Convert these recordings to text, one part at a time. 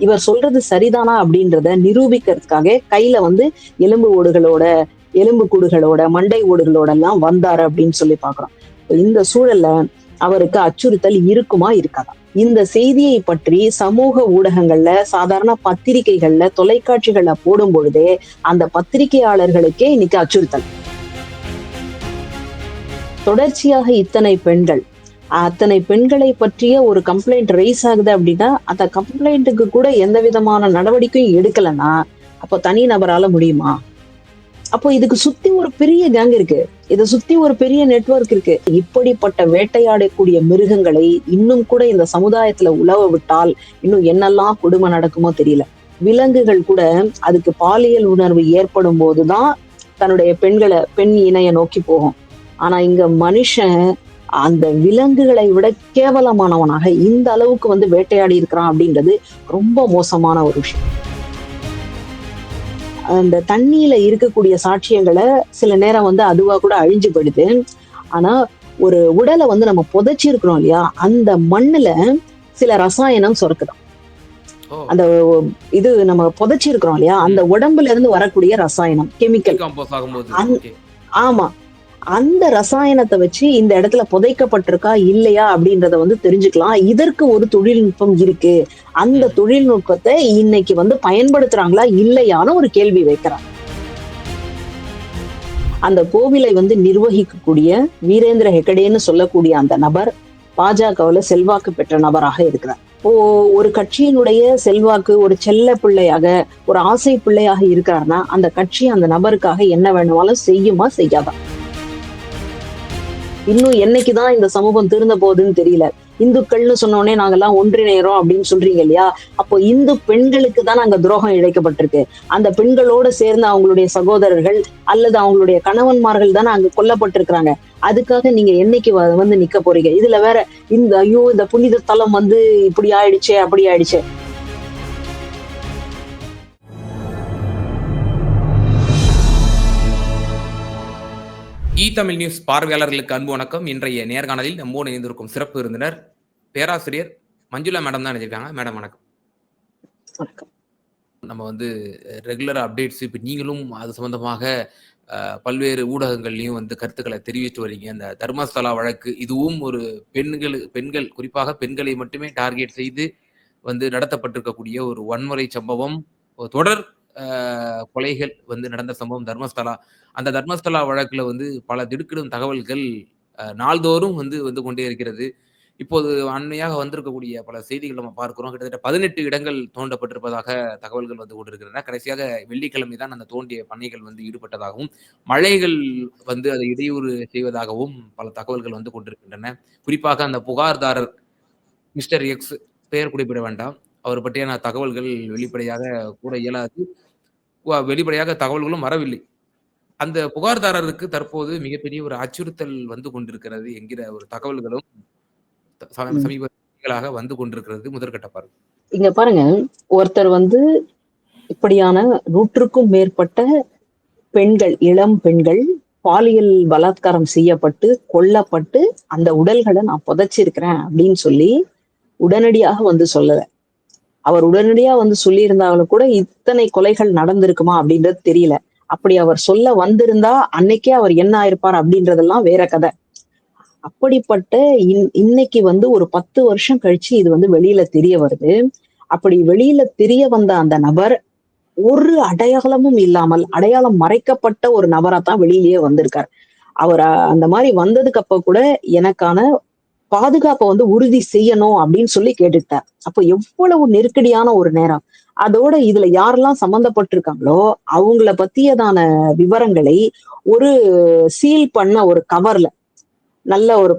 இவர் சொல்றது சரிதானா அப்படின்றத நிரூபிக்கிறதுக்காக கையில வந்து எலும்பு ஓடுகளோட எலும்பு கூடுகளோட மண்டை ஓடுகளோட எல்லாம் வந்தாரு அப்படின்னு சொல்லி பாக்குறோம் இந்த சூழல்ல அவருக்கு அச்சுறுத்தல் இருக்குமா இருக்காதா? இந்த செய்தியை பற்றி சமூக ஊடகங்கள்ல சாதாரண பத்திரிகைகள்ல தொலைக்காட்சிகள்ல போடும் பொழுதே அந்த பத்திரிகையாளர்களுக்கே இன்னைக்கு அச்சுறுத்தல். தொடர்ச்சியாக இத்தனை பெண்கள் அத்தனை பெண்களை பற்றிய ஒரு கம்ப்ளைண்ட் ரைஸ் ஆகுது அப்படின்னா அந்த கம்ப்ளைண்ட்டுக்கு கூட எந்த விதமான நடவடிக்கையும் எடுக்கலன்னா அப்போ தனி நபரால முடியுமா? அப்போ இதுக்கு சுத்தி ஒரு பெரிய கேங் இருக்கு. இதை சுத்தி ஒரு பெரிய நெட்வொர்க் இருக்கு. இப்படிப்பட்ட வேட்டையாடக்கூடிய மிருகங்களை இன்னும் கூட இந்த சமுதாயத்துல உழவ விட்டால் இன்னும் என்னெல்லாம் கொடுமை நடக்குமோ தெரியல. விலங்குகள் கூட அதுக்கு பாலியல் உணர்வு ஏற்படும் போதுதான் தன்னுடைய பெண்களை பெண் இணைய நோக்கி போகும். ஆனா இங்க மனுஷன் அந்த விலங்குகளை விட கேவலமானவனாக இந்த அளவுக்கு வந்து வேட்டையாடி இருக்கிறான் அப்படின்றது ரொம்ப மோசமான ஒரு விஷயம். அந்த தண்ணியில இருக்கக்கூடிய சாட்சியங்களை சில நேரம் வந்து அதுவா கூட அழிஞ்சு போயிடுது ஆனா ஒரு உடலை வந்து நம்ம புதைச்சி இருக்கிறோம் இல்லையா? அந்த மண்ணுல சில ரசாயனம் சுரக்குதான் அந்த இது நம்ம புதைச்சி இருக்கிறோம் இல்லையா? அந்த உடம்புல இருந்து வரக்கூடிய ரசாயனம் கெமிக்கல். ஆமா. அந்த ரசாயனத்தை வச்சு இந்த இடத்துல புதைக்கப்பட்டிருக்கா இல்லையா அப்படின்றத வந்து தெரிஞ்சுக்கலாம். இதற்கு ஒரு தொழில்நுட்பம் இருக்கு. அந்த. தொழில்நுட்பத்தை இன்னைக்கு வந்து பயன்படுத்துறாங்களா இல்லையான்னு ஒரு கேள்வி வைக்கிறாங்க. அந்த கோவிலை வந்து நிர்வகிக்கக்கூடிய வீரேந்திர ஹெகடேன்னு சொல்லக்கூடிய அந்த நபர் பாஜகவுல செல்வாக்கு பெற்ற நபராக இருக்கிறார். இப்போ ஒரு கட்சியினுடைய செல்வாக்கு ஒரு செல்ல பிள்ளையாக ஒரு ஆசை பிள்ளையாக இருக்காருன்னா அந்த கட்சி அந்த நபருக்காக என்ன வேணுமாலும் செய்யுமா செய்யாதா? இன்னும் என்னைக்குதான் இந்த சமூகம் திருந்த போகுதுன்னு தெரியல. இந்துக்கள்னு சொன்ன உடனே நாங்கெல்லாம் ஒன்றிணைறோம் அப்படின்னு சொல்றீங்க இல்லையா? அப்போ இந்து பெண்களுக்கு தான் அங்க துரோகம் இழைக்கப்பட்டிருக்கு. அந்த பெண்களோட சேர்ந்து அவங்களுடைய சகோதரர்கள் அல்லது அவங்களுடைய கணவன்மார்கள் தானே அங்க கொல்லப்பட்டிருக்கிறாங்க. அதுக்காக நீங்க என்னைக்கு வ- வந்து நிக்க போறீங்க? இதுல வேற இந்த ஐயோ இந்த புனித தலம் வந்து இப்படி ஆயிடுச்சே அப்படி ஆயிடுச்சே. இ தமிழ் நியூஸ் பார்வையாளர்களுக்கு அன்பு வணக்கம். இன்றைய நேர்காணலில் நம்மோடு இணைந்திருக்கும் சிறப்பு விருந்தினர் பேராசிரியர் மஞ்சுளா மேடம் தான் நினைச்சிருக்காங்க மேடம் வணக்கம். வணக்கம். நம்ம வந்து ரெகுலர் அப்டேட்ஸ் இப்போ நீங்களும் அது சம்பந்தமாக பல்வேறு ஊடகங்கள்லையும் வந்து கருத்துக்களை தெரிவித்து வரீங்க இந்த தர்மஸ்தலா வழக்கு இதுவும் ஒரு பெண்கள் பெண்கள் குறிப்பாக பெண்களை மட்டுமே டார்கெட் செய்து வந்து நடத்தப்பட்டிருக்கக்கூடிய ஒரு வன்முறை சம்பவம். தொடர் கொலைகள் வந்து நடந்த சம்பவம் தர்மஸ்தலா. அந்த தர்மஸ்தலா வழக்கில் வந்து பல திடுக்கிடும் தகவல்கள் நாள்தோறும் வந்து வந்து கொண்டே இருக்கிறது. இப்போது அண்மையாக வந்திருக்கக்கூடிய பல செய்திகள் நம்ம பார்க்கிறோம். கிட்டத்தட்ட பதினெட்டு இடங்கள் தோண்டப்பட்டிருப்பதாக தகவல்கள் வந்து கொண்டிருக்கின்றன. கடைசியாக வெள்ளிக்கிழமை தான் அந்த தோண்டிய பணிகள் வந்து ஈடுபட்டதாகவும் மழைகள் வந்து அதை இடையூறு செய்வதாகவும் பல தகவல்கள் வந்து கொண்டிருக்கின்றன. குறிப்பாக அந்த புகார்தாரர் மிஸ்டர் எக்ஸ் பெயர் குறிப்பிட வேண்டாம். அவர் பற்றியான தகவல்கள் வெளிப்படையாக கூட இயலாது. வெளிப்படையாக தகவல்களும் வரவில்லை. அந்த புகார்தாரருக்கு தற்போது மிகப்பெரிய ஒரு அச்சுறுத்தல் வந்து கொண்டிருக்கிறது என்கிற ஒரு தகவல்களும் த- சம- ம். சமீப செய்திகளாக வந்து கொண்டிருக்கிறது முதற்கட்ட பார்வை. இங்க பாருங்க ஒருத்தர் வந்து இப்படியான நூற்றுக்கும் மேற்பட்ட பெண்கள் இளம் பெண்கள் பாலியல் பலாத்காரம் செய்யப்பட்டு கொல்லப்பட்டு அந்த உடல்களை நான் புதைச்சிருக்கிறேன் அப்படின்னு சொல்லி உடனடியாக வந்து சொல்லல. அவர் உடனடியா வந்து சொல்லியிருந்தாலும் கூட இத்தனை கொலைகள் நடந்திருக்குமா அப்படின்றது தெரியல. அப்படி அவர் சொல்ல வந்திருந்தா அன்னைக்கே அவர் என்ன ஆயிருப்பார் அப்படின்றதெல்லாம் வேற கதை. அப்படிப்பட்ட இன்- இன்னைக்கு வந்து ஒரு பத்து வருஷம் கழிச்சு இது வந்து வெளியில தெரிய வருது. அப்படி வெளியில தெரிய வந்த அந்த நபர் ஒரு அடையாளமும் இல்லாமல் அடையாளம் மறைக்கப்பட்ட ஒரு நபரா தான் வெளியிலேயே வந்திருக்கார். அவர் அந்த மாதிரி வந்ததுக்கு அப்ப கூட எனக்கான பாதுகாப்பை வந்து உறுதி செய்யணும் அப்படின்னு சொல்லி கேட்டுட்டார் அப்போ எவ்வளவு நெருக்கடியான ஒரு நேரம். அதோட இதுல யாரெல்லாம் சம்பந்தப்பட்டிருக்காங்களோ அவங்கள பத்தியதான விவரங்களை ஒரு சீல் பண்ண ஒரு கவர்ல நல்ல ஒரு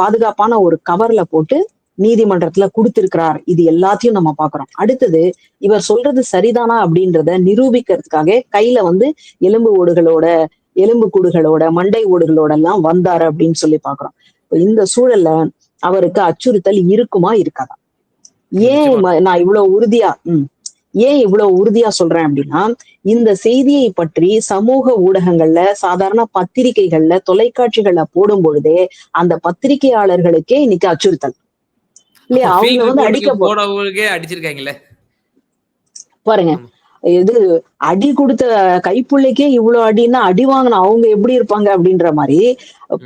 பாதுகாப்பான ஒரு கவர்ல போட்டு நீதிமன்றத்துல கொடுத்திருக்கிறார். இது எல்லாத்தையும் நம்ம பாக்குறோம் அடுத்தது இவர் சொல்றது சரிதானா அப்படின்றத நிரூபிக்கிறதுக்காக கையில வந்து எலும்பு ஓடுகளோட எலும்பு கூடுகளோட மண்டை ஓடுகளோட எல்லாம் வந்தாரு அப்படின்னு சொல்லி பாக்குறோம் இந்த சூழல்ல அவருக்கு அச்சுறுத்தல் இருக்குமா இருக்காதா? ஏன் நான் இவ்வளவு உறுதியா ம், ஏன் இவ்வளவு உறுதியா சொல்றேன் அப்படின்னா இந்த செய்தியை பற்றி சமூக ஊடகங்கள்ல சாதாரண பத்திரிகைகள்ல தொலைக்காட்சிகள்ல போடும் பொழுதே அந்த பத்திரிகையாளர்களுக்கே இன்னைக்கு அச்சுறுத்தல். இல்லையா? அவங்க வந்து அடிக்க க்கு போ போனவங்களுக்கே அடிச்சிருக்காங்களே. பாருங்க. இது அடி கொடுத்த கைப்பிள்ளைக்கே இவ்வளவு அடின்னா அடி வாங்கின அவங்க எப்படி இருப்பாங்க அப்படின்ற மாதிரி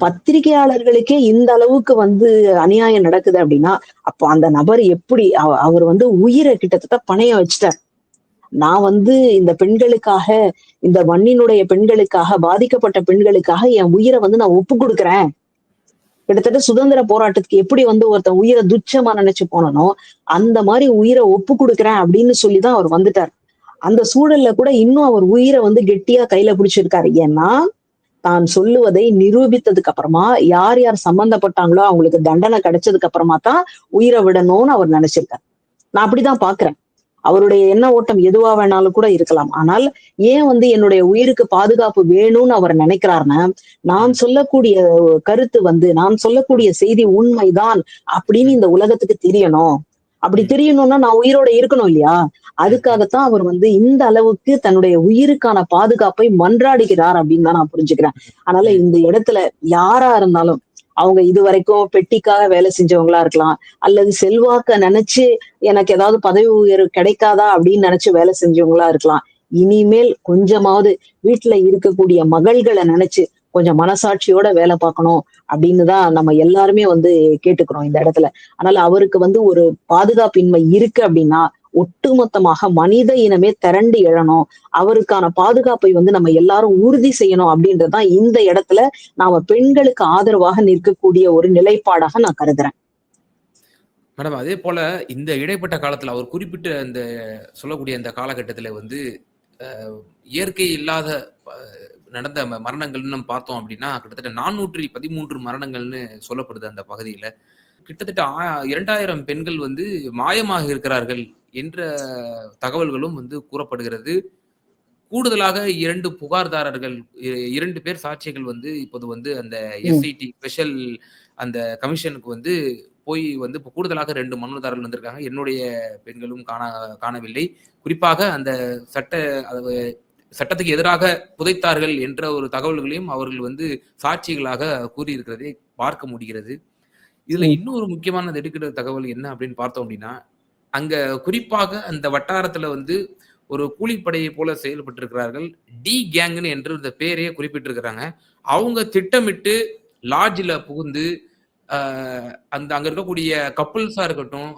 பத்திரிகையாளர்களுக்கே இந்த அளவுக்கு வந்து அநியாயம் நடக்குது அப்படின்னா அப்போ அந்த நபர் எப்படி அவ- அவர் வந்து உயிரை கிட்டத்தட்ட பணைய வச்சுட்டார். நான் வந்து இந்த பெண்களுக்காக இந்த மண்ணினுடைய பெண்களுக்காக பாதிக்கப்பட்ட பெண்களுக்காக என் உயிரை வந்து நான் ஒப்பு கொடுக்குறேன். கிட்டத்தட்ட சுதந்திர போராட்டத்துக்கு எப்படி வந்து ஒருத்தன் உயிரை துச்சமா நினைச்சு போனனோ அந்த மாதிரி உயிரை ஒப்பு கொடுக்குறேன் அப்படின்னு சொல்லிதான் அவர் வந்துட்டார். அந்த சூழல்ல கூட இன்னும் அவர் உயிரை வந்து கெட்டியா கையில பிடிச்சிருக்காரு. ஏன்னா தான் சொல்லுவதை நிரூபித்ததுக்கு அப்புறமா யார் யார் சம்பந்தப்பட்டாங்களோ அவங்களுக்கு தண்டனை கிடைச்சதுக்கு அப்புறமா தான் உயிரை விடணும்னு அவர் நினைச்சிருக்காரு. நான் அப்படிதான் பாக்குறேன். அவருடைய எண்ண ஓட்டம் எதுவா வேணாலும் கூட இருக்கலாம். ஆனால் ஏன் வந்து என்னுடைய உயிருக்கு பாதுகாப்பு வேணும்னு அவர் நினைக்கிறாருன்னா நான் சொல்லக்கூடிய கருத்து வந்து நான் சொல்லக்கூடிய செய்தி உண்மைதான் அப்படின்னு இந்த உலகத்துக்கு தெரியணும். அப்படி தெரியணும்னா நான் உயிரோட இருக்கணும் இல்லையா? அதுக்காகத்தான் அவர் வந்து இந்த அளவுக்கு தன்னுடைய உயிருக்கான பாதுகாப்பை மன்றாடுகிறார் அப்படின்னு தான் நான் புரிஞ்சுக்கிறேன். அதனால இந்த இடத்துல யாரா இருந்தாலும் அவங்க இது வரைக்கும் பெட்டிக்காக வேலை செஞ்சவங்களா இருக்கலாம் அல்லது செல்வாக்க நினைச்சு எனக்கு ஏதாவது பதவி உயர்வு கிடைக்காதா அப்படின்னு நினைச்சு வேலை செஞ்சவங்களா இருக்கலாம். இனிமேல் கொஞ்சமாவது வீட்டுல இருக்கக்கூடிய மகள்களை நினைச்சு கொஞ்சம் மனசாட்சியோட வேலை பார்க்கணும் அப்படின்னு தான் நம்ம எல்லாருமே வந்து கேட்டுக்கிறோம் இந்த இடத்துல. அதனால அவருக்கு வந்து ஒரு பாதுகாப்பின்மை இருக்கு அப்படின்னா ஒட்டுமொத்தமாக மனித இனமே திரண்டு எழணும். அவருக்கான பாதுகாப்பை வந்து நம்ம எல்லாரும் உறுதி செய்யணும் அப்படின்றதுதான் இந்த இடத்துல நாம பெண்களுக்கு ஆதரவாக நிற்கக்கூடிய ஒரு நிலைப்பாடாக நான் கருதுறேன். மேடம் அதே போல இந்த இடைப்பட்ட காலத்துல அவர் குறிப்பிட்ட அந்த சொல்லக்கூடிய இந்த காலகட்டத்துல வந்து இயற்கை இல்லாத நடந்த மரணங்கள்னு நம்ம பார்த்தோம் அப்படின்னா கிட்டத்தட்ட நானூற்றி பதிமூன்று மரணங்கள்னு சொல்லப்படுது அந்த பகுதியில. கிட்டத்தட்ட இரண்டாயிரம் பெண்கள் வந்து மாயமாக இருக்கிறார்கள் என்ற தகவல்களும் வந்து கூறப்படுகிறது. கூடுதலாக இரண்டு புகார்தாரர்கள் இரண்டு பேர் சாட்சிகள் வந்து இப்போது வந்து அந்த எஸ்ஐடி ஸ்பெஷல் அந்த கமிஷனுக்கு வந்து போய் வந்து இப்போ கூடுதலாக ரெண்டு மனுதாரர்கள் வந்திருக்காங்க. என்னுடைய பெண்களும் காண காணவில்லை. குறிப்பாக அந்த சட்ட சட்டத்துக்கு எதிராக புதைத்தார்கள் என்ற ஒரு தகவல்களையும் அவர்கள் வந்து சாட்சிகளாக கூறியிருக்கிறதை பார்க்க முடிகிறது. இதுல. இன்னொரு முக்கியமான எடுக்கிற தகவல் என்ன அப்படின்னு பார்த்தோம் அப்படின்னா அங்க குறிப்பாக அந்த வட்டாரத்துல வந்து ஒரு கூலிப்படையை போல செயல்பட்டிருக்கிறார்கள். டி கேங்னு என்று இந்த பேரையே குறிப்பிட்டிருக்கிறாங்க. அவங்க திட்டமிட்டு லாட்ஜில் புகுந்து அந்த அங்க இருக்கக்கூடிய கப்புள்ஸா இருக்கட்டும்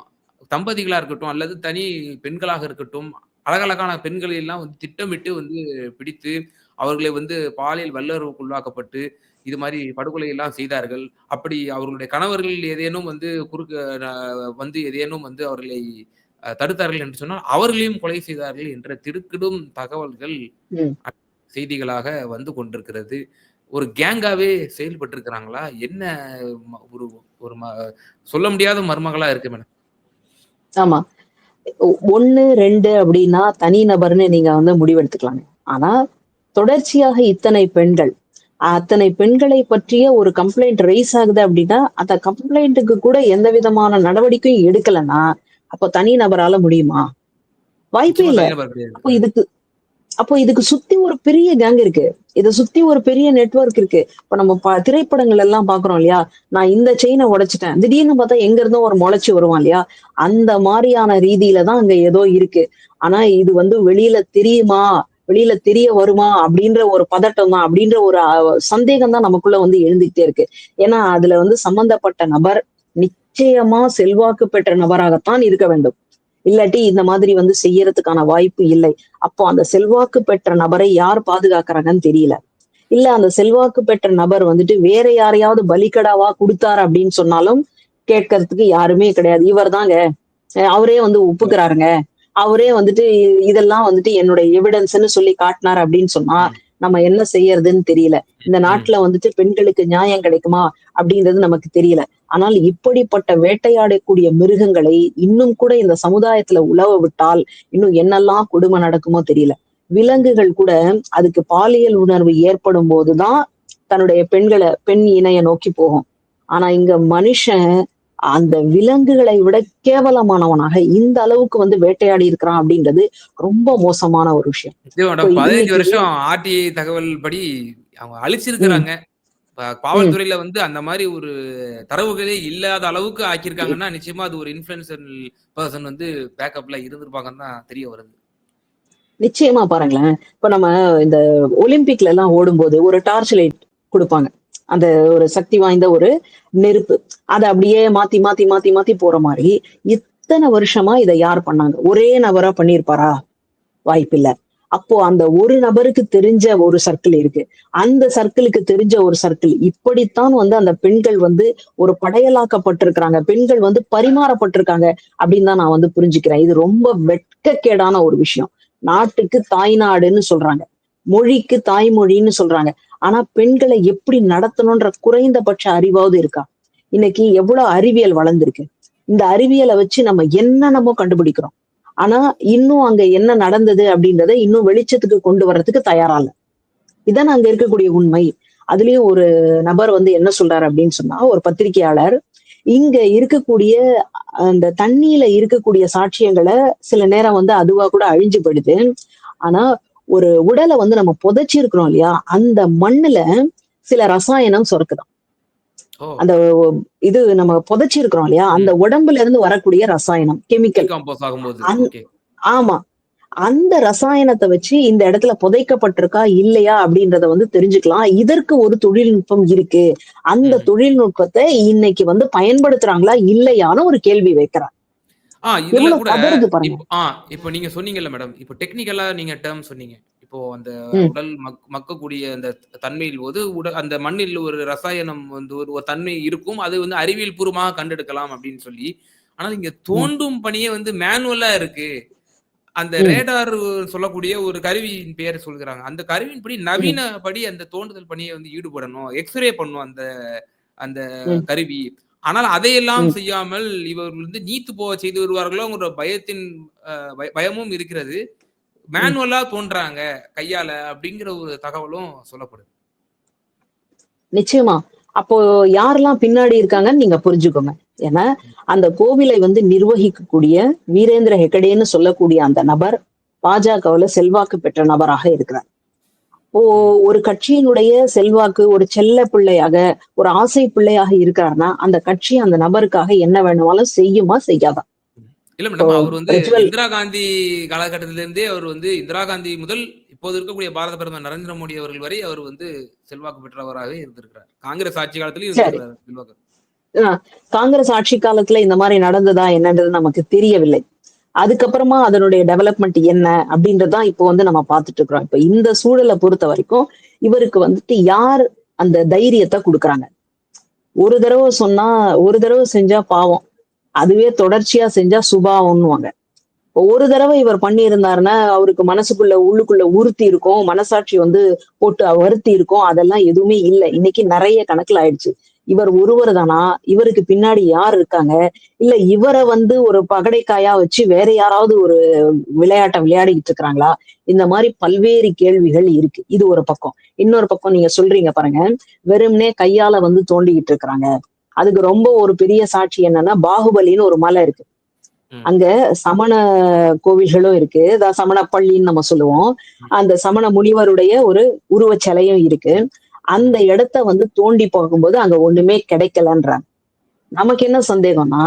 தம்பதிகளா இருக்கட்டும் அல்லது தனி பெண்களாக இருக்கட்டும் அழகழகான பெண்களை எல்லாம் வந்து திட்டமிட்டு வந்து பிடித்து அவர்களை வந்து பாலியல் வல்லுறவுக்குள்ளாக்கப்பட்டு இது மாதிரி படுகொலை எல்லாம் செய்தார்கள். அப்படி அவர்களுடைய கணவர்கள் ஏதேனும் வந்து குறுக்க வந்து ஏதேனும் வந்து அவர்களை தடுத்தார்கள் என்று சொன்னால் அவர்களையும் கொலை செய்தார்கள் என்ற திடுக்கிடும் தகவல்கள். செய்திகளாக வந்து கொண்டிருக்கிறது. ஒரு கேங்காவே செயல்பட்டு இருக்கிறாங்களா என்ன ஒரு ஒரு சொல்ல முடியாத மர்மங்களா இருக்கு மேடம். ஆமா. ஒ- ஒண்ணு ரெண்டு அப்படின்னா தனி நபர்னு நீங்க வந்து முடிவெடுத்துக்கலாங்க. ஆனா தொடர்ச்சியாக இத்தனை பெண்கள் அத்தனை பெண்களை பற்றிய ஒரு கம்ப்ளைண்ட் ரைஸ் ஆகுது அப்படின்னா அந்த கம்ப்ளைண்ட்டுக்கு கூட எந்த விதமான நடவடிக்கையும் எடுக்கலைன்னா அப்போ தனி நபரால முடியுமா? வாய்ப்பே இல்ல. அப்போ இதுக்கு அப்போ இதுக்கு சுத்தி ஒரு பெரிய கேங் இருக்கு. இதை சுத்தி ஒரு பெரிய நெட்வொர்க் இருக்கு. இப்ப நம்ம ப- திரைப்படங்கள் எல்லாம் பாக்குறோம் இல்லையா? நான் இந்த செயினை உடைச்சிட்டேன். திடீர்னு பார்த்தா எங்க இருந்தோ ஒரு முளைச்சி வருவான் இல்லையா? அந்த மாதிரியான ரீதியில தான் அங்க ஏதோ இருக்கு. ஆனா இது வந்து வெளியில தெரியுமா? வெளியில தெரிய வருமா? அப்படின்ற ஒரு பதட்டம் தான். அப்படின்ற ஒரு சந்தேகம் தான் நமக்குள்ள வந்து எழுந்துகிட்டே இருக்கு. ஏன்னா அதுல வந்து சம்பந்தப்பட்ட நபர் நிச்சயமா செல்வாக்கு பெற்ற நபராகத்தான் இருக்க வேண்டும். இல்லாட்டி இந்த மாதிரி வந்து செய்யறதுக்கான வாய்ப்பு இல்லை. அப்போ அந்த செல்வாக்கு பெற்ற நபரை யார் பாதுகாக்கிறாங்கன்னு தெரியல. இல்ல அந்த செல்வாக்கு பெற்ற நபர் வந்துட்டு வேற யாரையாவது பலிக்கடாவா கொடுத்தாரு அப்படின்னு சொன்னாலும் கேட்கறதுக்கு யாருமே கிடையாது. இவர் தாங்க அவரே வந்து ஒப்புக்கிறாருங்க. அவரே வந்துட்டு இதெல்லாம் வந்துட்டு என்னுடைய எவிடன்ஸ்னு சொல்லி காட்டினார் அப்படின்னு சொன்னா நம்ம என்ன செய்யறதுன்னு தெரியல. இந்த நாட்டுல வந்துட்டு பெண்களுக்கு நியாயம் கிடைக்குமா அப்படின்றது நமக்கு தெரியல. ஆனால் இப்படிப்பட்ட வேட்டையாடக்கூடிய மிருகங்களை இன்னும் கூட இந்த சமுதாயத்துல உழவ விட்டால் இன்னும் என்னெல்லாம் கொடுமை நடக்குமோ தெரியல. விலங்குகள் கூட அதுக்கு பாலியல் உணர்வு ஏற்படும் போதுதான் தன்னுடைய பெண்களை பெண் இணைய நோக்கி போகும். ஆனா இங்க மனுஷன் அந்த விலங்குகளை விட கேவலமானவனாக இந்த அளவுக்கு வந்து வேட்டையாடி இருக்கிறான் அப்படின்றது ரொம்ப மோசமான ஒரு விஷயம். பதினஞ்சு வருஷம் ஆர்டிஐ தகவல் படி அவங்க அழிச்சிருக்கிறாங்க. காவல்துறையில வந்து அந்த மாதிரி ஒரு தரவுகளே இல்லாத அளவுக்கு ஆக்கியிருக்காங்கன்னா நிச்சயமா அது ஒரு இன்ஃபுளுசர் பர்சன் வந்து பேக்கப்ல இருந்திருப்பாங்கன்னு தான் தெரிய வருது. நிச்சயமா பாருங்களேன். இப்ப நம்ம இந்த ஒலிம்பிக்ல எல்லாம் ஓடும்போது ஒரு டார்ச் லைட் கொடுப்பாங்க. அந்த ஒரு சக்தி வாய்ந்த ஒரு நெருப்பு. அதை அப்படியே மாத்தி மாத்தி மாத்தி மாத்தி போற மாதிரி இத்தனை வருஷமா இதை யார் பண்ணாங்க? ஒரே நபரா பண்ணியிருப்பாரா? வாய்ப்பில்லை. அப்போ அந்த ஒரு நபருக்கு தெரிஞ்ச ஒரு சர்க்கிள் இருக்கு. அந்த சர்க்கிளுக்கு தெரிஞ்ச ஒரு சர்க்கிள் இப்படித்தான் வந்து அந்த பெண்கள் வந்து ஒரு படையலாக்கப்பட்டிருக்கிறாங்க. பெண்கள் வந்து பரிமாறப்பட்டிருக்காங்க அப்படின்னு தான் நான் வந்து புரிஞ்சுக்கிறேன். இது ரொம்ப வெட்கக்கேடான ஒரு விஷயம். நாட்டுக்கு தாய்நாடுன்னு சொல்றாங்க. மொழிக்கு தாய்மொழின்னு சொல்றாங்க. ஆனா பெண்களை எப்படி நடத்தணும்ன்ற குறைந்தபட்ச அறிவாவது இருக்கா? இன்னைக்கு எவ்வளவு அறிவியல் வளர்ந்திருக்கு. இந்த அறிவியலை வச்சு நம்ம என்னென்னமோ கண்டுபிடிக்கிறோம். ஆனா இன்னும் அங்க என்ன நடந்தது அப்படின்றத இன்னும் வெளிச்சத்துக்கு கொண்டு வர்றதுக்கு தயாரா இதான் அங்க இருக்கக்கூடிய உண்மை. அதுலயும் ஒரு நபர் வந்து என்ன சொல்றாரு அப்படின்னு சொன்னா ஒரு பத்திரிகையாளர் இங்க இருக்கக்கூடிய அந்த தண்ணியில இருக்கக்கூடிய சாட்சியங்களை சில நேரம் வந்து அதுவா கூட அழிஞ்சு போயிடுது ஆனா ஒரு உடலை வந்து நம்ம புதைச்சிருக்கிறோம் இல்லையா? அந்த மண்ணுல சில ரசாயனம் சுரக்குதான். அந்த இது நம்ம புதைச்சி இருக்கிறோம் இல்லையா? அந்த உடம்புல இருந்து வரக்கூடிய ரசாயனம் கெமிக்கல் ஆமா. அந்த ரசாயனத்தை வச்சு இந்த இடத்துல புதைக்கப்பட்டிருக்கா இல்லையா அப்படின்றத வந்து தெரிஞ்சுக்கலாம். இதற்கு ஒரு தொழில்நுட்பம் இருக்கு. அந்த. தொழில்நுட்பத்தை இன்னைக்கு வந்து பயன்படுத்துறாங்களா இல்லையான்னு ஒரு கேள்வி ஆ இப்போ நீங்க சொன்னீங்கல்ல மேடம். இப்போ டெக்னிக்கலா நீங்க டேர்ம் சொன்னீங்க. இப்போ அந்த. உடல் மக் மக்கக்கூடிய அந்த தன்மையில் போது உட அந்த மண்ணில் ஒரு ரசாயனம் வந்து ஒரு ஒரு தன்மை இருக்கும். அது வந்து அறிவியல் பூர்வமாக கண்டெடுக்கலாம் அப்படின்னு சொல்லி. ஆனால் இங்க தோண்டும் பணியே வந்து மேனுவலா இருக்கு. அந்த. ரேடார் சொல்லக்கூடிய ஒரு கருவியின் பெயர் சொல்கிறாங்க. அந்த கருவியின் படி நவீன படி அந்த தோண்டுதல் பணியை வந்து ஈடுபடணும். எக்ஸ்ரே பண்ணும் அந்த அந்த. கருவி. ஆனால் அதையெல்லாம். செய்யாமல் இவர்கள் வந்து நீத்து போக செய்து வருவார்களோங்கிற பயத்தின் பயமும் இருக்கிறது. மேனுவலா தோன்றாங்க கையால அப்படிங்கிற ஒரு தகவலும் சொல்லப்படுது. நிச்சயமா. அப்போ யாரெல்லாம் பின்னாடி இருக்காங்கன்னு நீங்க புரிஞ்சுக்கோங்க. ஏன்னா அந்த கோவிலை வந்து நிர்வகிக்கக்கூடிய வீரேந்திர ஹெக்கடேன்னு சொல்லக்கூடிய அந்த நபர் பாஜகவுல செல்வாக்கு பெற்ற நபராக இருக்கிறார். ஓ ஒரு கட்சியினுடைய செல்வாக்கு ஒரு செல்ல பிள்ளையாக ஒரு ஆசை பிள்ளையாக இருக்கிறார்னா அந்த கட்சி அந்த நபருக்காக என்ன வேணுமாலும் செய்யுமா செய்யாதான் இல்ல மேடம் அவர் வந்து இந்திரா காந்தி காலகட்டத்திலிருந்தே அவர் வந்து இந்திரா காந்தி முதல் இப்போது இருக்கக்கூடிய பாரத பிரதமர் நரேந்திர மோடி அவர்கள் வரை அவர் வந்து செல்வாக்கு பெற்றவராக இருந்திருக்கிறார். காங்கிரஸ் ஆட்சி இருந்திருக்கிறார் செல்வாக்கு. காங்கிரஸ் ஆட்சி காலத்துல இந்த மாதிரி நடந்ததா என்னன்றது நமக்கு தெரியவில்லை. அதுக்கப்புறமா அதனுடைய டெவலப்மெண்ட் என்ன அப்படின்றதுதான் இப்போ வந்து நம்ம பார்த்துட்டு இருக்கிறோம். இப்ப இந்த சூழலை பொறுத்த வரைக்கும் இவருக்கு வந்துட்டு யார் அந்த தைரியத்தை கொடுக்குறாங்க? ஒரு தடவை சொன்னா ஒரு தடவை செஞ்சா பாவம். அதுவே தொடர்ச்சியா செஞ்சா சுபாவம்னுவாங்க ஒரு தடவை இவர் பண்ணியிருந்தாருன்னா அவருக்கு மனசுக்குள்ள உள்ளுக்குள்ள உறுத்தி இருக்கும் மனசாட்சி வந்து போட்டு வருத்தி இருக்கும் அதெல்லாம் எதுவுமே இல்லை. இன்னைக்கு நிறைய கணக்குல ஆயிடுச்சு. இவர் ஒருவர் தானா? இவருக்கு பின்னாடி யார் இருக்காங்க? இல்ல இவரை வந்து ஒரு பகடைக்காயா வச்சு வேற யாராவது ஒரு விளையாட்டை விளையாடிக்கிட்டு இருக்கிறாங்களா? இந்த மாதிரி பல்வேறு கேள்விகள் இருக்கு. இது ஒரு பக்கம். இன்னொரு பக்கம் நீங்க சொல்றீங்க பாருங்க. வெறும்னே கையால வந்து தோண்டிக்கிட்டு இருக்கிறாங்க. அதுக்கு ரொம்ப ஒரு பெரிய சாட்சி என்னன்னா பாகுபலின்னு ஒரு மலை இருக்கு. அங்க சமண கோவில்களும் இருக்கு. சமண பள்ளின்னு நம்ம சொல்லுவோம். அந்த சமண முனிவருடைய ஒரு உருவச் சிலையும் இருக்கு. அந்த இடத்த வந்து தோண்டி பார்க்கும்போது அங்க ஒண்ணுமே கிடைக்கலன்றாங்க. நமக்கு என்ன சந்தேகம்னா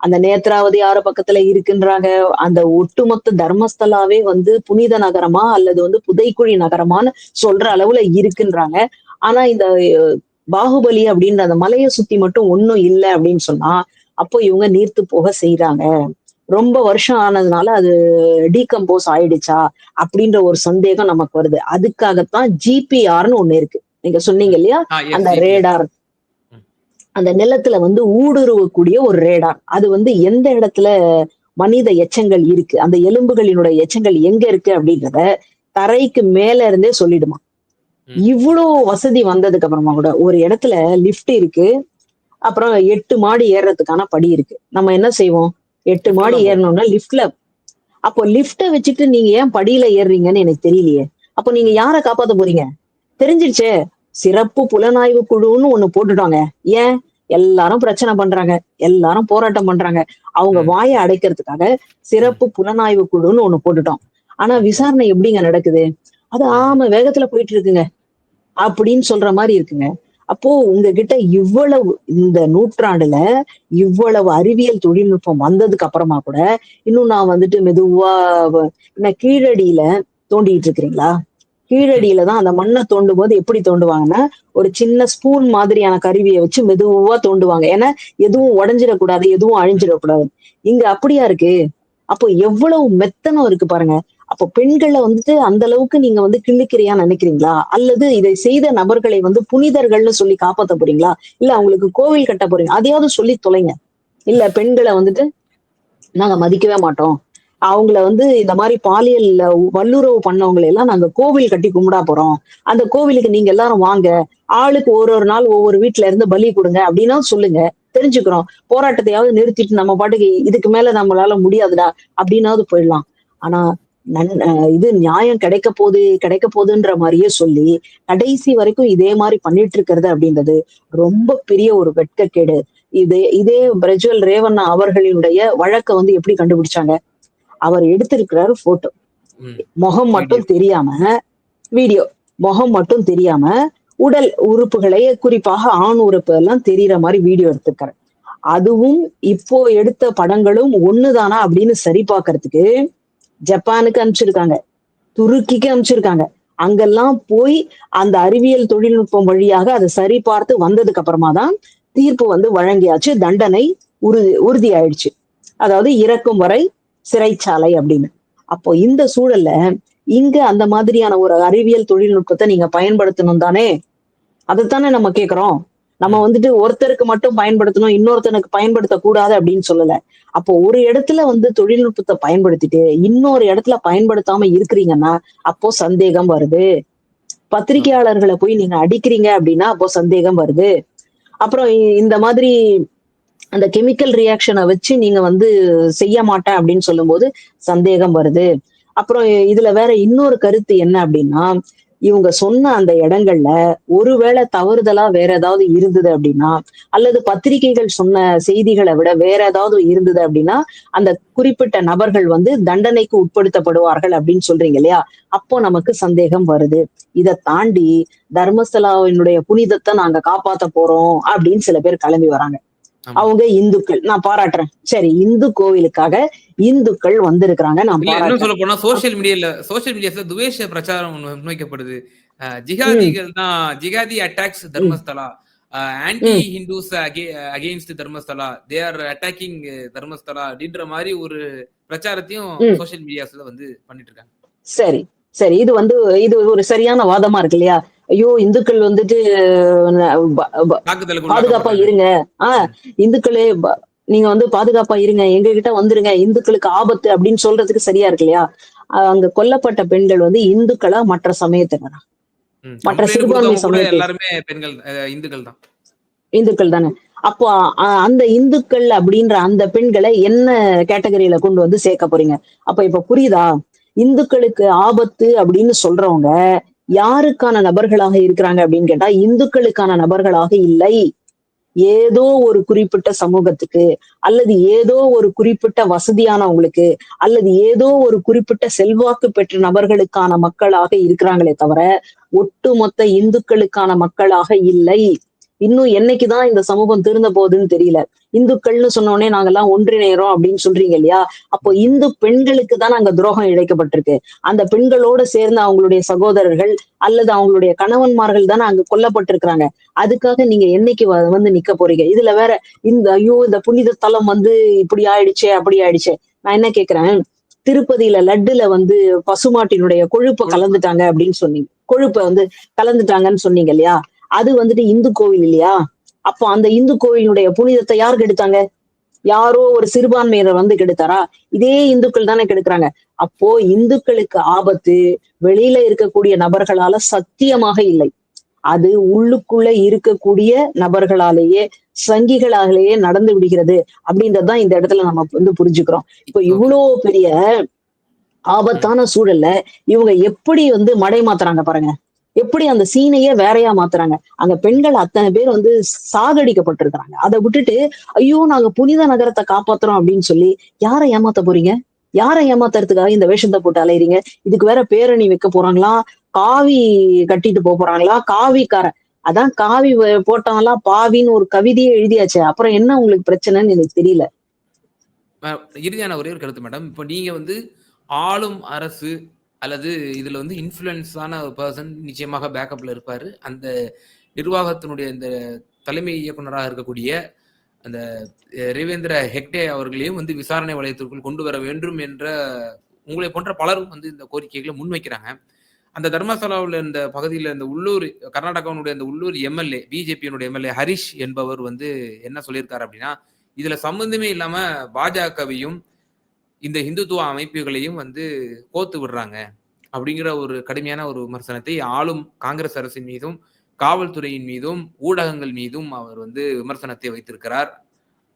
அந்த நேத்ராவதி ஆறு பக்கத்துல இருக்குன்றாங்க. அந்த ஒட்டுமொத்த தர்மஸ்தலாவே வந்து புனித நகரமா அல்லது வந்து புதைக்குழி நகரமான்னு சொல்ற அளவுல இருக்குன்றாங்க. ஆனா இந்த பாகுபலி அப்படின்ற அந்த மலையை சுத்தி மட்டும் ஒண்ணும் இல்லை அப்படின்னு சொன்னா அப்போ இவங்க நீர்த்து போக செய்யறாங்க ரொம்ப வருஷம் ஆனதுனால அது டீகம்போஸ் ஆயிடுச்சா அப்படின்ற ஒரு சந்தேகம் நமக்கு வருது. அதுக்காகத்தான் ஜிபிஆர்னு ஒண்ணு இருக்கு. நீங்க சொன்னீங்க இல்லையா? அந்த. ரேடார். அந்த நிலத்துல வந்து ஊடுருவக்கூடிய ஒரு ரேடார் அது வந்து எந்த இடத்துல மனித எச்சங்கள் இருக்கு? அந்த எலும்புகளினுடைய எச்சங்கள் எங்க இருக்கு அப்படின்றத தரைக்கு மேல இருந்தே சொல்லிடுமா? ம். இவ்வளவு வசதி வந்ததுக்கு அப்புறமா கூட ஒரு இடத்துல லிஃப்ட் இருக்கு. அப்புறம் எட்டு மாடி ஏறுறதுக்கான படி இருக்கு. நம்ம என்ன செய்வோம்? எட்டு மாடி ஏறணும்னா லிஃப்ட்ல அப்போ லிஃப்ட வச்சுட்டு நீங்க ஏன் படியில ஏறுறீங்கன்னு எனக்கு தெரியலையே. அப்போ நீங்க யாரை காப்பாத்த போறீங்க? தெரிஞ்சிருச்சே. சிறப்பு புலனாய்வு குழுன்னு ஒண்ணு போட்டுட்டாங்க. ஏன்? எல்லாரும் பிரச்சனை பண்றாங்க. எல்லாரும் போராட்டம் பண்றாங்க. அவங்க. வாயை அடைக்கிறதுக்காக சிறப்பு புலனாய்வு குழுன்னு ஒண்ணு போட்டுட்டோம். ஆனா விசாரணை எப்படிங்க நடக்குது? அது ஆமா வேகத்துல போயிட்டு இருக்குங்க. அப்படின்னு சொல்ற மாதிரி இருக்குங்க. அப்போ உங்ககிட்ட இவ்வளவு இந்த நூற்றாண்டுல இவ்வளவு அறிவியல் தொழில்நுட்பம் வந்ததுக்கு அப்புறமா கூட இன்னும் நான் வந்துட்டு மெதுவா என்ன கீழடியில தோண்டிட்டு இருக்கிறீங்களா? கீழடியில தான் அந்த மண்ணை தோண்டும் போது எப்படி தோண்டுவாங்கன்னா ஒரு சின்ன ஸ்பூன் மாதிரியான கருவியை வச்சு மெதுவா தோண்டுவாங்க. ஏன்னா எதுவும் உடஞ்சிடக்கூடாது எதுவும் அழிஞ்சிடக்கூடாது. இங்க அப்படியா இருக்கு? அப்போ எவ்வளவு மெத்தனம் இருக்கு பாருங்க. அப்போ பெண்களை வந்துட்டு அந்த அளவுக்கு நீங்க வந்து கிள்ளிக்கிறியா நினைக்கிறீங்களா? அல்லது இதை செய்த நபர்களை வந்து புனிதர்கள்னு சொல்லி காப்பாத்த போறீங்களா? இல்ல அவங்களுக்கு கோவில் கட்ட போறீங்க? அதையாவது சொல்லி தொலைங்க. இல்ல பெண்களை வந்துட்டு நாங்க மதிக்கவே மாட்டோம். அவங்கள வந்து இந்த மாதிரி பாலியல் வல்லுறவு பண்ணவங்களை எல்லாம் நாங்க கோவில் கட்டி கும்பிடா போறோம். அந்த கோவிலுக்கு நீங்க எல்லாரும் வாங்க. ஆளுக்கு ஒரு ஒரு நாள் ஒவ்வொரு வீட்டுல இருந்து பலி கொடுங்க அப்படின்னா சொல்லுங்க. தெரிஞ்சுக்கிறோம். போராட்டத்தையாவது நிறுத்திட்டு நம்ம பாட்டுக்கு இதுக்கு மேல நம்மளால முடியாதுடா அப்படின்னாவது போயிடலாம். ஆனா நன் இது நியாயம் கிடைக்க போகுது கிடைக்க போகுதுன்ற மாதிரியே சொல்லி கடைசி வரைக்கும் இதே மாதிரி பண்ணிட்டு இருக்கிறது அப்படின்றது ரொம்ப பெரிய ஒரு வெட்கக்கேடு. இதே இதே பிரஜ்வல் ரேவண்ணா அவர்களினுடைய வழக்கை வந்து எப்படி கண்டுபிடிச்சாங்க? அவர் எடுத்திருக்கிறாரு போட்டோ. முகம் மட்டும் தெரியாம வீடியோ. முகம் மட்டும் தெரியாம உடல் உறுப்புகளை குறிப்பாக ஆண் உறுப்பு எல்லாம் தெரியற மாதிரி வீடியோ எடுத்திருக்காரு. அதுவும் இப்போ எடுத்த படங்களும் ஒண்ணுதானா அப்படின்னு சரி பார்க்கிறதுக்கு ஜப்பானுக்கு அனுப்பிச்சிருக்காங்க துருக்கிக்கு அனுப்பிச்சிருக்காங்க. அங்கெல்லாம் போய் அந்த அறிவியல் தொழில்நுட்பம் வழியாக அதை சரி பார்த்து வந்ததுக்கு அப்புறமா தான் தீர்ப்பு வந்து வழங்கியாச்சு. தண்டனை உறுதி உறுதி ஆயிடுச்சு அதாவது இறக்கும் வரை சிறைச்சாலை அப்படின்னு. அப்போ இந்த சூழல்ல இங்க அந்த மாதிரியான ஒரு அறிவியல் தொழில்நுட்பத்தை நீங்க பயன்படுத்தணும் தானே? அதைத்தானே நம்ம கேக்குறோம். நம்ம வந்துட்டு ஒருத்தருக்கு மட்டும் பயன்படுத்தணும் இன்னொருத்தனுக்கு பயன்படுத்த கூடாது அப்படின்னு சொல்லல. அப்போ ஒரு இடத்துல வந்து தொழில்நுட்பத்தை பயன்படுத்திட்டு இன்னொரு இடத்துல பயன்படுத்தாம இருக்கிறீங்கன்னா அப்போ சந்தேகம் வருது. பத்திரிகையாளர்களை போய் நீங்க அடிக்கிறீங்க அப்படின்னா அப்போ சந்தேகம் வருது. அப்புறம் இந்த மாதிரி அந்த கெமிக்கல் ரியாக்ஷனை வச்சு நீங்க வந்து செய்ய மாட்டேன் அப்படின்னு சொல்லும்போது சந்தேகம் வருது. அப்புறம் இதுல வேற இன்னொரு கருத்து என்ன அப்படின்னா இவங்க சொன்ன அந்த இடங்கள்ல ஒருவேளை தவறுதலா வேற ஏதாவது இருந்தது அப்படின்னா அல்லது பத்திரிகைகள் சொன்ன செய்திகளை விட வேற ஏதாவது இருந்தது அப்படின்னா அந்த குறிப்பிட்ட நபர்கள் வந்து தண்டனைக்கு உட்படுத்தப்படுவார்கள் அப்படின்னு சொல்றீங்க இல்லையா? அப்போ நமக்கு சந்தேகம் வருது. இதை தாண்டி தர்மஸ்தலாவினுடைய புனிதத்தை நாங்க காப்பாத்த போறோம் அப்படின்னு சில பேர் கிளம்பி வராங்க. அவங்க இந்துக்கள். நான் பாராட்டுறேன். சரி இந்து கோவிலுக்காக இந்துக்கள் வந்திருக்கிறாங்க. நான் இன்னும் சொல்ல போனா சோசியல் மீடியால சோசியல் மீடியாஸ்ல துவேஷ பிரச்சாரம் முன்வைக்கப்படுது. ஜிகாதிகள் தான் jihadi attacks Dharmasthala. Anti Hindus against Dharmasthala. They are attacking Dharmasthala அப்படின்ற மாதிரி ஒரு பிரச்சாரத்தையும். சோசியல் மீடியாஸ்ல வந்து பண்ணிட்டு இருக்காங்க. சரி சரி. இது வந்து இது ஒரு சரியான வாதமா இருக்கு இல்லையா? ஐயோ இந்துக்கள் வந்துட்டு பாதுகாப்பா. இருங்க. ஆஹ் இந்துக்களே நீங்க வந்து பாதுகாப்பா இருங்க. எங்க கிட்ட வந்துருங்க. இந்துக்களுக்கு ஆபத்து அப்படின்னு சொல்றதுக்கு சரியா இருக்கு இல்லையா? அங்க கொல்லப்பட்ட பெண்கள் வந்து இந்துக்களா மற்ற சமயத்தினரா. மற்ற சிறுபான்மை சமயத்தை- எல்லாருமே பெண்கள் அஹ், இந்துக்கள் தான். இந்துக்கள் தானே? அப்போ அந்த இந்துக்கள் அப்படின்ற அந்த பெண்களை என்ன கேட்டகரியில கொண்டு வந்து சேர்க்க போறீங்க? அப்ப இப்ப புரியுதா? இந்துக்களுக்கு ஆபத்து அப்படின்னு சொல்றவங்க யாருக்கான நபர்களாக இருக்கிறாங்க அப்படின்னு கேட்டா இந்துக்களுக்கான நபர்களாக இல்லை. ஏதோ ஒரு குறிப்பிட்ட சமூகத்துக்கு அல்லது ஏதோ ஒரு குறிப்பிட்ட வசதியானவங்களுக்கு அல்லது ஏதோ ஒரு குறிப்பிட்ட செல்வாக்கு பெற்ற நபர்களுக்கான மக்களாக இருக்கிறாங்களே தவிர ஒட்டுமொத்த இந்துக்களுக்கான மக்களாக இல்லை. இன்னும் என்னைக்குதான் இந்த சமூகம் திருந்த போகுதுன்னு தெரியல. இந்துக்கள்னு சொன்ன உடனே நாங்கெல்லாம் ஒன்றிணைறோம் அப்படின்னு சொல்றீங்க இல்லையா? அப்போ இந்து பெண்களுக்கு தான் அங்க துரோகம் இழைக்கப்பட்டிருக்கு. அந்த பெண்களோட சேர்ந்து அவங்களுடைய சகோதரர்கள் அல்லது அவங்களுடைய கணவன்மார்கள் தானே அங்க கொல்லப்பட்டிருக்கிறாங்க. அதுக்காக நீங்க என்னைக்கு வ- வந்து நிக்க போறீங்க? இதுல வேற இந்த ஐயோ இந்த புனித தலம் வந்து இப்படி ஆயிடுச்சே அப்படி ஆயிடுச்சே. நான் என்ன கேக்குறேன்? திருப்பதியில லட்டுல வந்து பசுமாட்டினுடைய கொழுப்பை கலந்துட்டாங்க அப்படின்னு சொன்னீங்க. கொழுப்பை வந்து கலந்துட்டாங்கன்னு சொன்னீங்க இல்லையா? அது வந்துட்டு இந்து கோவில் இல்லையா? அப்போ அந்த இந்து கோவிலுடைய புனிதத்தை யார் கெடுத்தாங்க? யாரோ ஒரு சிறுபான்மையினர் வந்து கெடுத்தாரா? இதே இந்துக்கள் தானே கெடுக்கிறாங்க. அப்போ இந்துக்களுக்கு ஆபத்து வெளியில இருக்கக்கூடிய நபர்களால சத்தியமாக இல்லை. அது உள்ளுக்குள்ள இருக்கக்கூடிய நபர்களாலேயே சங்கிகளாலேயே நடந்து விடுகிறது அப்படின்றதுதான் இந்த இடத்துல நம்ம வந்து புரிஞ்சுக்கிறோம். இப்போ இவ்வளோ பெரிய ஆபத்தான சூழல்ல இவங்க எப்படி வந்து மடை மாத்துறாங்க பாருங்க. எப்படி அந்த சீனையே வேறையா மாத்துறாங்க? அங்க பெண்கள் அத்தனை பேர் வந்து சாகடிக்கப்பட்டிருக்கிறாங்க. அதை விட்டுட்டு ஐயோ நாங்க புனித நகரத்தை காப்பாத்துறோம் அப்படின்னு சொல்லி யாரை ஏமாத்த போறீங்க? யாரை ஏமாத்துறதுக்காக இந்த வேஷத்தை போட்டு அலையிறீங்க? இதுக்கு வேற பேரணி வைக்க போறாங்களா? காவி கட்டிட்டு போக போறாங்களா? காவிக்காரன். அதான் காவி போட்டாங்களா? போட்டவன்லாம் பாவின்னு ஒரு கவிதையே எழுதியாச்சு. அப்புறம் என்ன உங்களுக்கு பிரச்சனைன்னு எனக்கு தெரியல. இறுதியான ஒரே ஒரு கருத்து மேடம். இப்ப நீங்க வந்து ஆளும் அரசு அல்லது இதில் வந்து இன்ஃப்ளூயன்ஸான பர்சன் நிச்சயமாக பேக்கப்பில் இருப்பார். அந்த நிர்வாகத்தினுடைய இந்த தலைமை இயக்குனராக இருக்கக்கூடிய அந்த ரேவேந்திர ஹெக்டே அவர்களையும் வந்து விசாரணை வளையத்திற்குள் கொண்டு வர வேண்டும் என்ற உங்களை போன்ற பலரும் வந்து இந்த கோரிக்கைகளை முன்வைக்கிறாங்க. அந்த தர்மசாலாவில் இந்த பகுதியில் இந்த உள்ளூர் கர்நாடகாவினுடைய இந்த உள்ளூர் எம்எல்ஏ பிஜேபியினுடைய எம்எல்ஏ ஹரிஷ் என்பவர் வந்து என்ன சொல்லியிருக்காரு அப்படின்னா இதுல சம்பந்தமே இல்லாம பாஜகவையும் இந்த இந்துத்துவ அமைப்புகளையும் வந்து கோத்து விடுறாங்க அப்படிங்கிற ஒரு கடுமையான ஒரு விமர்சனத்தை ஆளும் காங்கிரஸ் அரசின் மீதும் காவல்துறையின் மீதும் ஊடகங்கள் மீதும் அவர் வந்து விமர்சனத்தை வைத்திருக்கிறார்.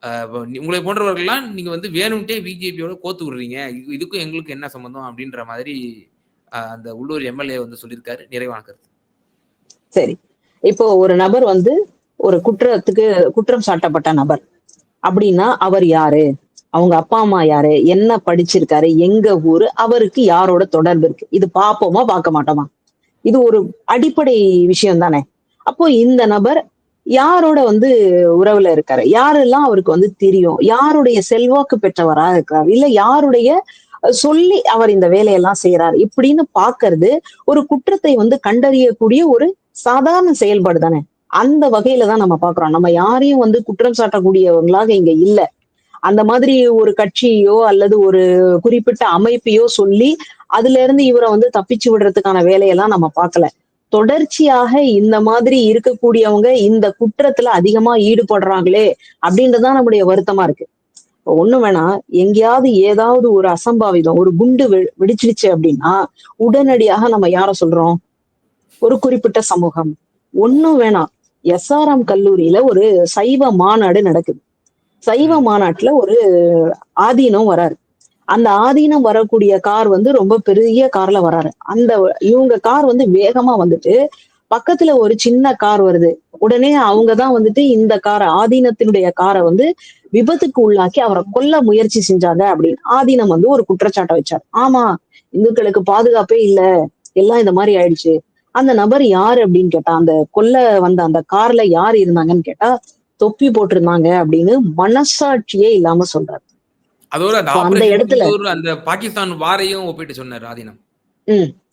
நீ- உங்களை போன்றவர்கள்லாம் நீங்க வந்து வேணும்ட்டே பிஜேபியோட கோத்து விடுறீங்க. இதுக்கும் எங்களுக்கு என்ன சம்பந்தம் அப்படின்ற மாதிரி அந்த உள்ளூர் எம்எல்ஏ வந்து சொல்லியிருக்காரு. நிறைவான கருத்து. சரி. இப்போ ஒரு நபர் வந்து ஒரு குற்றத்துக்கு குற்றம் சாட்டப்பட்ட நபர். அப்படின்னா அவர் யாரு? அவங்க அப்பா அம்மா யாரு? என்ன படிச்சிருக்காரு? எங்க ஊரு? அவருக்கு யாரோட தொடர்பு இருக்கு? இது பார்ப்போமா பார்க்க மாட்டோமா இது ஒரு அடிப்படை விஷயம் தானே அப்போ இந்த நபர் யாரோட வந்து உறவுல இருக்காரு? யாரெல்லாம் அவருக்கு வந்து தெரியும்? யாருடைய செல்வாக்கு பெற்றவரா இருக்கிறார் இல்ல யாருடைய சொல்லி அவர் இந்த வேலையெல்லாம் செய்யறாரு இப்படின்னு பாக்குறது ஒரு குற்றத்தை வந்து கண்டறியக்கூடிய ஒரு சாதாரண செயல்பாடு தானே அந்த வகையில தான் நம்ம பாக்குறோம். நம்ம யாரையும் வந்து குற்றம் சாட்டக்கூடியவங்களாக இங்க இல்ல. அந்த மாதிரி ஒரு கட்சியோ அல்லது ஒரு குறிப்பிட்ட அமைப்பையோ சொல்லி அதுல இருந்து இவரை வந்து தப்பிச்சு விடுறதுக்கான வேலையெல்லாம் நம்ம பார்க்கல. தொடர்ச்சியாக இந்த மாதிரி இருக்கக்கூடியவங்க இந்த குற்றத்துல அதிகமா ஈடுபடுறாங்களே அப்படின்றதுதான் நம்முடைய வருத்தமா இருக்கு. ஒண்ணு வேணா எங்கேயாவது ஏதாவது ஒரு அசம்பாவிதம் ஒரு குண்டு வெடிச்சிடுச்சு அப்படின்னா உடனடியாக நம்ம யார சொல்றோம்? ஒரு குறிப்பிட்ட சமூகம். ஒண்ணும் வேணாம். எஸ்ஆர்எம் கல்லூரியில ஒரு சைவ மாநாடு நடக்குது. சைவ மாநாட்டுல ஒரு ஆதீனம் வராரு. அந்த ஆதீனம் வரக்கூடிய கார் வந்து ரொம்ப பெரிய கார்ல வராரு. அந்த இவங்க கார் வந்து வேகமா வந்துட்டு பக்கத்துல ஒரு சின்ன கார் வருது. உடனே அவங்க தான் வந்துட்டு இந்த காரை ஆதீனத்தினுடைய காரை வந்து விபத்துக்கு உள்ளாக்கி அவரை கொல்ல முயற்சி செஞ்சாங்க அப்படின்னு ஆதீனம் வந்து ஒரு குற்றச்சாட்டை வச்சார். ஆமா இந்துக்களுக்கு பாதுகாப்பே இல்ல. எல்லாம் இந்த மாதிரி ஆயிடுச்சு. அந்த நபர் யாரு அப்படின்னு கேட்டா அந்த கொல்ல வந்த அந்த கார்ல யார் இருந்தாங்கன்னு கேட்டா தொப்பி போட்டிருந்தாங்க அப்படின்னு மனசாட்சியே இல்லாம சொல்றாரு. அதோட அந்த இடத்துல- அந்த பாகிஸ்தான் வாரையும் ஒப்பிட்டு சொன்னார் ஆதீனம்.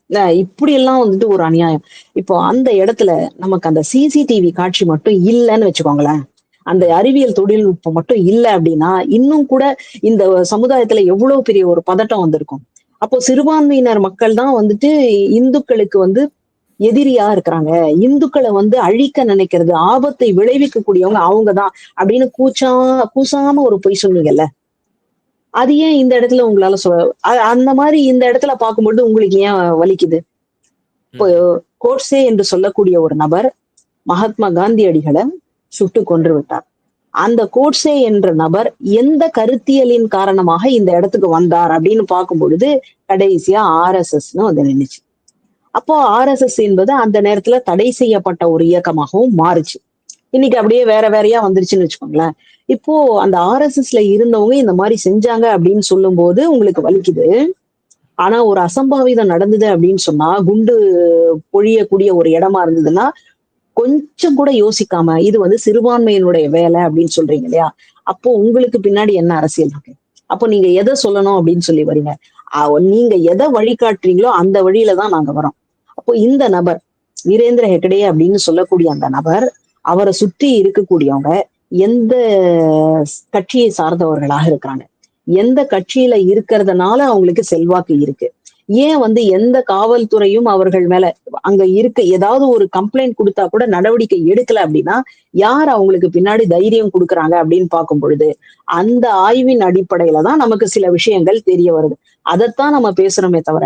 அஹ் இப்படி எல்லாம் வந்துட்டு ஒரு அநியாயம். இப்போ அந்த இடத்துல நமக்கு அந்த சிசிடிவி காட்சி மட்டும் இல்லைன்னு வச்சுக்கோங்களேன். அந்த அறிவியல் தொழில்நுட்பம் மட்டும் இல்ல அப்படின்னா இன்னும் கூட இந்த சமுதாயத்துல எவ்வளவு பெரிய ஒரு பதட்டம் வந்திருக்கும். அப்போ சிறுபான்மையினர் மக்கள் தான் வந்துட்டு இந்துக்களுக்கு வந்து எதிரியா இருக்கிறாங்க. இந்துக்களை வந்து அழிக்க நினைக்கிறது ஆபத்தை விளைவிக்க கூடியவங்க அவங்கதான் அப்படின்னு கூச்சா கூசாம ஒரு பொய் சொன்னீங்கல்ல அது ஏன் இந்த இடத்துல உங்களால சொல்ல அந்த மாதிரி இந்த இடத்துல பார்க்கும்பொழுது உங்களுக்கு ஏன் வலிக்குது? இப்போ கோட்ஸே என்று சொல்லக்கூடிய ஒரு நபர் மகாத்மா காந்தியடிகளை சுட்டு கொன்று விட்டார். அந்த கோட்ஸே என்ற நபர் எந்த கருத்தியலின் காரணமாக இந்த இடத்துக்கு வந்தார் அப்படின்னு பார்க்கும் பொழுது கடைசியா ஆர்எஸ்எஸ்னு வந்து நின்னுச்சு. அப்போ ஆர்எஸ்எஸ் என்பது அந்த நேரத்துல தடை செய்யப்பட்ட ஒரு இயக்கமாகவும் மாறுச்சு. இன்னைக்கு அப்படியே வேற வேறையா வந்துருச்சுன்னு வச்சுக்கோங்களேன். இப்போ அந்த ஆர்எஸ்எஸ்ல இருந்தவங்க இந்த மாதிரி செஞ்சாங்க அப்படின்னு சொல்லும் போது உங்களுக்கு வலிக்குது. ஆனா ஒரு அசம்பாவிதம் நடந்தது அப்படின்னு சொன்னா குண்டு பொழியக்கூடிய ஒரு இடமா இருந்ததுன்னா கொஞ்சம் கூட யோசிக்காம இது வந்து சிறுபான்மையினுடைய வேலை அப்படின்னு சொல்றீங்க இல்லையா? அப்போ உங்களுக்கு பின்னாடி என்ன அரசியல் இருக்கு? அப்போ நீங்க எதை சொல்லணும் அப்படின்னு சொல்லி வரீங்க? நீங்க எதை வழிகாட்டுறீங்களோ அந்த வழியில தான் நாங்க வரோம். அப்போ இந்த நபர் வீரேந்திர ஹெகடே அப்படின்னு சொல்லக்கூடிய அந்த நபர் அவரை சுத்தி இருக்கக்கூடியவங்க எந்த கட்சியை சார்ந்தவர்களாக இருக்கிறாங்க? எந்த கட்சியில இருக்கிறதுனால அவங்களுக்கு செல்வாக்கு இருக்கு? ஏன் வந்து எந்த காவல்துறையும் அவர்கள் மேல அங்க இருக்க? ஏதாவது ஒரு கம்ப்ளைண்ட் கொடுத்தா கூட நடவடிக்கை எடுக்கல அப்படின்னா யார் அவங்களுக்கு பின்னாடி தைரியம் கொடுக்குறாங்க அப்படின்னு பார்க்கும் பொழுது அந்த ஆய்வின் அடிப்படையில தான் நமக்கு சில விஷயங்கள் தெரிய வருது. அதைத்தான் நம்ம பேசுறோமே தவிர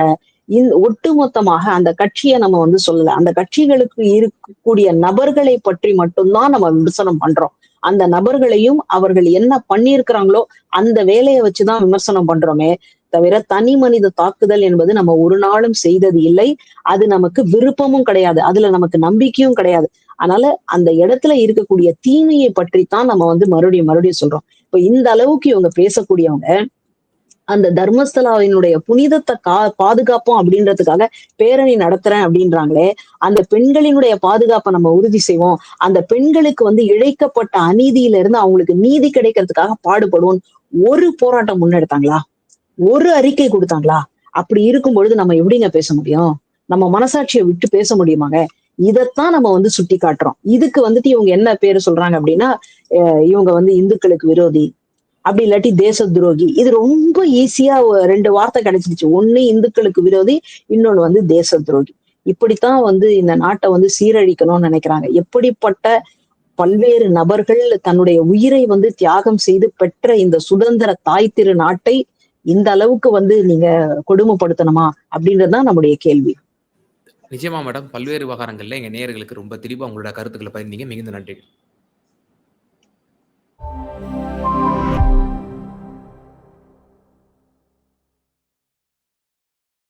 ஒட்டுமொத்தமாக அந்த கட்சியை நம்ம வந்து சொல்லல. அந்த கட்சிகளுக்கு இருக்கக்கூடிய நபர்களை பற்றி மட்டும்தான் நம்ம விமர்சனம் பண்றோம். அந்த நபர்களையும் அவர்கள் என்ன பண்ணியிருக்கிறாங்களோ அந்த வேலையை வச்சுதான் விமர்சனம் பண்றோமே தவிர தனி மனித தாக்குதல் என்பது நம்ம ஒரு நாளும் செய்தது இல்லை. அது நமக்கு விருப்பமும் கிடையாது. அதுல நமக்கு நம்பிக்கையும் கிடையாது. அதனால அந்த இடத்துல இருக்கக்கூடிய தீமையை பற்றித்தான் நம்ம வந்து மறுபடியும் மறுபடியும் சொல்றோம். இப்ப இந்த அளவுக்கு இவங்க பேசக்கூடியவங்க அந்த தர்மஸ்தலாவினுடைய புனிதத்தை கா பாதுகாப்போம் அப்படின்றதுக்காக பேரணி நடத்துறேன் அப்படின்றாங்களே அந்த பெண்களினுடைய பாதுகாப்பை நம்ம உறுதி செய்வோம். அந்த பெண்களுக்கு வந்து இழைக்கப்பட்ட அநீதியில இருந்து அவங்களுக்கு நீதி கிடைக்கிறதுக்காக பாடுபடுவோம் ஒரு போராட்டம் முன்னெடுத்தாங்களா? ஒரு அறிக்கை கொடுத்தாங்களா? அப்படி இருக்கும் பொழுது நம்ம எப்படிங்க பேச முடியும்? நம்ம மனசாட்சியை விட்டு பேச முடியுமாங்க? இதைத்தான் நம்ம வந்து சுட்டி காட்டுறோம் இதுக்கு வந்துட்டு இவங்க என்ன பேரு சொல்றாங்க அப்படின்னா அஹ் இவங்க வந்து இந்துக்களுக்கு விரோதி அப்படி இல்லாட்டி தேச துரோகி. இது ரொம்ப ஈஸியா ரெண்டு வார்த்தை கிடைச்சிருச்சு. ஒண்ணு இந்துக்களுக்கு விரோதி இன்னொன்னு வந்து தேச துரோகி. இப்படித்தான் வந்து இந்த நாட்டை வந்து சீரழிக்கணும்னு நினைக்கிறாங்க. எப்படிப்பட்ட பல்வேறு நபர்கள் தன்னுடைய உயிரை வந்து தியாகம் செய்து பெற்ற இந்த சுதந்திர தாய் திரு நாட்டை இந்த அளவுக்கு வந்து நீங்க கொடுமைப்படுத்தணுமா அப்படின்றதுதான் நம்முடைய கேள்வி. நிச்சயமா மேடம். பல்வேறு விவகாரங்கள்ல எங்க நேயர்களுக்கு ரொம்ப தெளிவா உங்களோட கருத்துக்களை பகிர்ந்தீங்க. மிகுந்த நன்றி.